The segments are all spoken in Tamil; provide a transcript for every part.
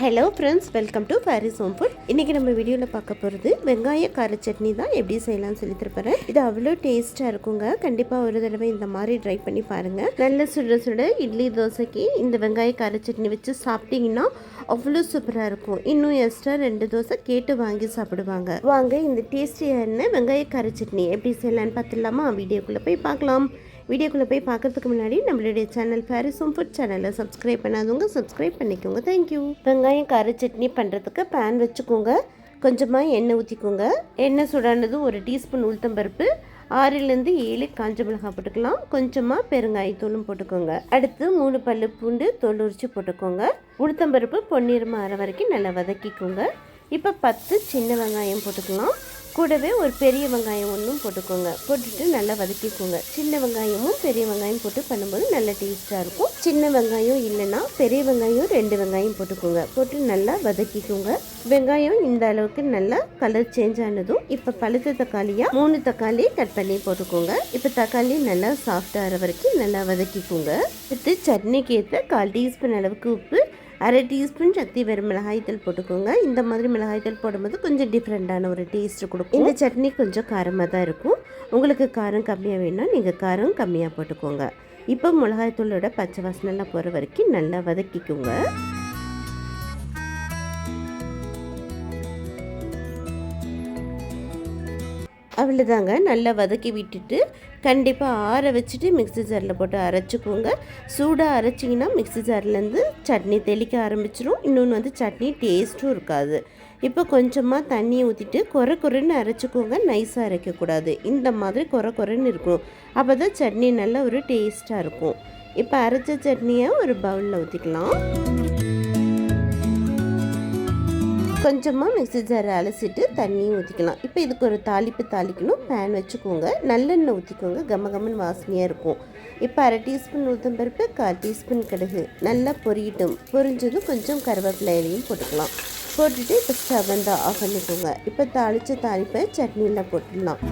Hello friends welcome to Paris home food இன்றைக்கி நம்ம வீடியோவில் பார்க்க போகிறது வெங்காய கார சட்னி தான் எப்படி செய்யலாம்னு சொல்லி தரப்போகிறேன் இது அவ்வளோ டேஸ்ட்டாக இருக்குங்க. கண்டிப்பாக ஒரு தடவை இந்த மாதிரி ட்ரை பண்ணி பாருங்கள் நல்ல சுட சுட இட்லி தோசைக்கு இந்த வெங்காய கார சட்னி வச்சு சாப்பிட்டிங்கன்னா அவ்வளோ சூப்பராக இருக்கும். இன்னும் எக்ஸ்ட்ரா ரெண்டு தோசை கேட்டு வாங்கி சாப்பிடுவாங்க. வாங்க இந்த டேஸ்டியான வெங்காய கரை சட்னி. எப்படி செய்யலான்னு பார்த்துடலாமா? வீடியோக்குள்ளே போய் பார்க்கலாம். வீடியோக்குள்ளே போய் பார்க்கறதுக்கு முன்னாடி நம்மளுடைய சேனல் ஃபேரிசோம் ஃபுட் சேனலை சப்ஸ்கிரைப் பண்ணாதவங்க சப்ஸ்கிரைப் பண்ணிக்கோங்க. தேங்க்யூ வெங்காயம் கரை சட்னி பண்ணுறதுக்கு பேன் வச்சுக்கோங்க. கொஞ்சமாக எண்ணெய் ஊற்றிக்கோங்க எண்ணெய் சுடானதும் ஒரு டீஸ்பூன் உளுத்தம்பருப்பு ஆறிலேருந்து ஏழு காஞ்ச மிளகாய் போட்டுக்கலாம். கொஞ்சமாக பெருங்காயத்தூளும் போட்டுக்கோங்க. அடுத்து மூணு பல்லு பூண்டு தோல் உரிச்சு போட்டுக்கோங்க. உளுத்தம்பருப்பு பொன்னிறமாக ஆற வரைக்கும் நல்லா வதக்கிக்கோங்க. இப்போ பத்து சின்ன வெங்காயம் போட்டுக்கலாம். கூடவே ஒரு பெரிய வெங்காயம் ஒன்றும் போட்டுக்கோங்க. போட்டுட்டு நல்லா வதக்கிக்கோங்க. சின்ன வெங்காயமும் பெரிய வெங்காயம் போட்டு பண்ணும்போது நல்ல டேஸ்ட்டாக இருக்கும். சின்ன வெங்காயம் இல்லைன்னா பெரிய வெங்காயம் ரெண்டு வெங்காயம் போட்டுக்கோங்க. போட்டு நல்லா வதக்கிக்கோங்க. வெங்காயம் இந்த அளவுக்கு நல்லா கலர் சேஞ்ச் ஆனதும் இப்போ பழுத்த தக்காளியாக மூணு தக்காளி கட் பண்ணி போட்டுக்கோங்க. இப்போ தக்காளி நல்லா சாஃப்டாகிற வரைக்கும் நல்லா வதக்கிக்கோங்க. அடுத்து சட்னிக்கு ஏற்ற கால் டீஸ்பூன் அளவுக்கு உப்பு அரை டீஸ்பூன் சக்தி வெறும் மிளகாய்த்தல் போட்டுக்கோங்க. இந்த மாதிரி மிளகாய்த்தல் போடும்போது கொஞ்சம் டிஃப்ரெண்ட்டான ஒரு டேஸ்ட் கொடுக்கும். இந்த சட்னி கொஞ்சம் காரமாக தான் இருக்கும். உங்களுக்கு காரம் கம்மியாக வேணும்னா நீங்கள் காரம் கம்மியாக போட்டுக்கோங்க. இப்போ மிளகாய்த்தூளோட பச்சை வாசனைலாம் போகிற வரைக்கும் நல்லா வதக்கிக்கோங்க. அவ்வளோதாங்க நல்லா வதக்கி விட்டுட்டு கண்டிப்பாக ஆற வச்சுட்டு மிக்ஸி ஜாரில் போட்டு அரைச்சிக்கோங்க. சூடாக அரைச்சிங்கன்னா மிக்ஸி ஜார்லேருந்து சட்னி தெளிக்க ஆரம்பிச்சிடும் இன்னொன்று வந்து சட்னி டேஸ்ட்டும் இருக்காது. இப்போ கொஞ்சமாக தண்ணியை ஊற்றிட்டு குறை குறைன்னு அரைச்சிக்கோங்க. நைஸாக அரைக்கக்கூடாது. இந்த மாதிரி குறை குறைன்னு இருக்கணும். அப்போ தான் சட்னி நல்ல ஒரு டேஸ்ட்டாக இருக்கும். இப்போ அரைச்ச சட்னியை ஒரு பவுலில் ஊற்றிக்கலாம் கொஞ்சமாக மிக்சி ஜாரை அலசிட்டு தண்ணியும் ஊற்றிக்கலாம் இப்போ இதுக்கு ஒரு தாளிப்பு தாளிக்கணும். பேன் வச்சுக்கோங்க. நல்லெண்ணெய் ஊற்றிக்கோங்க கம கமன் வாசனையாக இருக்கும். இப்போ அரை டீஸ்பூன் உளுத்தம்பருப்பு கால் டீஸ்பூன் கடுகு. நல்லா பொரியட்டும். பொரிஞ்சதும் கொஞ்சம் கருவேப்பிலை இலையும் போட்டுக்கலாம். போட்டுட்டு இப்போ ஸ்டவ் தான் ஆஃப் பண்ணிக்கோங்க. இப்போ தாளித்த தாளிப்பை சட்னியில் போட்டுடலாம்.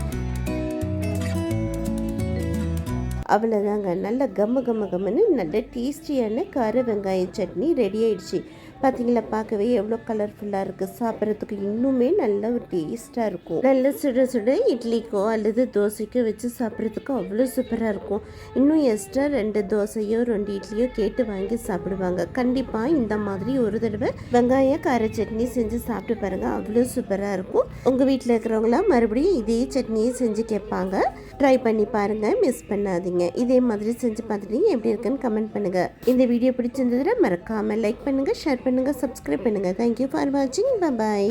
அவ்வளோதாங்க நல்ல கம்ம கம்ம கம்முன்னு நல்ல டேஸ்டியான கார வெங்காய சட்னி ரெடி ஆயிடுச்சு. பார்த்தீங்களா பார்க்கவே எவ்வளோ கலர்ஃபுல்லாக இருக்குது சாப்பிட்றதுக்கு இன்னுமே நல்ல ஒரு டேஸ்ட்டாக இருக்கும். நல்ல சுட சுட இட்லிக்கோ அல்லது தோசைக்கோ வச்சு சாப்பிட்றதுக்கு அவ்வளோ சூப்பராக இருக்கும். இன்னும் எக்ஸ்ட்ரா ரெண்டு தோசையோ ரெண்டு இட்லியோ கேட்டு வாங்கி சாப்பிடுவாங்க. கண்டிப்பாக இந்த மாதிரி ஒரு தடவை வெங்காய கார சட்னி செஞ்சு சாப்பிட்டு பாருங்கள் அவ்வளோ சூப்பராக இருக்கும். உங்கள் வீட்டில் இருக்கிறவங்களாம் மறுபடியும் இதே சட்னியை செஞ்சு கேட்பாங்க. ட்ரை பண்ணி பாருங்கள் மிஸ் பண்ணாதீங்க. இதே மாதிரி செஞ்சு பார்த்துட்டு எப்படி இருக்குன்னு கமெண்ட் பண்ணுங்கள் இந்த வீடியோ பிடிச்சிருந்ததுல மறக்காமல் லைக் பண்ணுங்கள் ஷேர் பண்ணுங்கள் சப்ஸ்கிரைப் பண்ணுங்கள் தேங்க்யூ ஃபார் வாட்சிங் பாய்